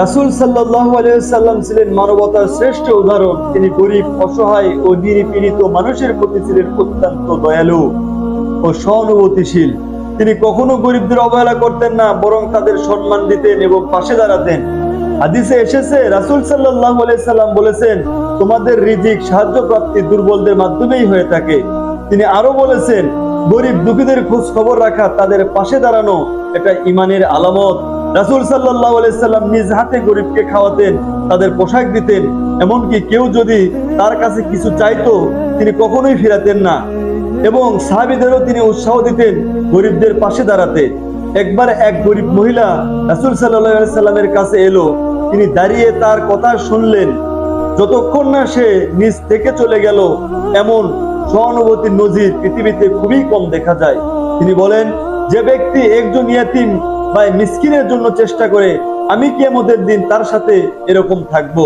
রাসূল সাল্লাম ছিলেন মানবতার শ্রেষ্ঠ উদাহরণ। তিনি গরিব, অসহায় ও নিপীড়িত মানুষের প্রতি ছিলেন অত্যন্ত দয়ালু ও সহানুভূতিশীল। তিনি কখনো গরিবদের অবহেলা করতেন না, বরং তাদের সম্মান দিতেন এবং পাশে দাঁড়াতেন। হাদিসে এসেছে, রাসূল আলাইহি সাল্লাম বলেছেন, তোমাদের রিজিক সাহায্য প্রাপ্তি দুর্বলদের মাধ্যমেই হয়ে থাকে। তিনি আরও বলেছেন, গরিব দুঃখীদের খোঁজ খবর রাখা, তাদের পাশে দাঁড়ানো, এটা ইমানের আলামত। রাসূল আলাইহি সাল্লাম নিজ হাতে গরিবকে খাওয়াতেন, তাদের পোশাক দিতেন, এমনকি কেউ যদি তার কাছে কিছু চাইতো, তিনি কখনোই ফিরাতেন না। এবং সাহাবিদেরও তিনি উৎসাহ দিতেন গরিবদের পাশে দাঁড়াতে। একবার এক গরিব মহিলা রাসূল আলাইহি সাল্লামের কাছে এলো, তিনি দাঁড়িয়ে তার কথা শুনলেন। যতক্ষণ না সে নিজ থেকে চলে গেল, এমন সহানুভূতির নজির পৃথিবীতে খুবই কম দেখা যায়। তিনি বলেন, যে ব্যক্তি একজন ইয়াতিম বা মিসকিনের জন্য চেষ্টা করে আমি কেমতের দিন তার সাথে এরকম থাকব।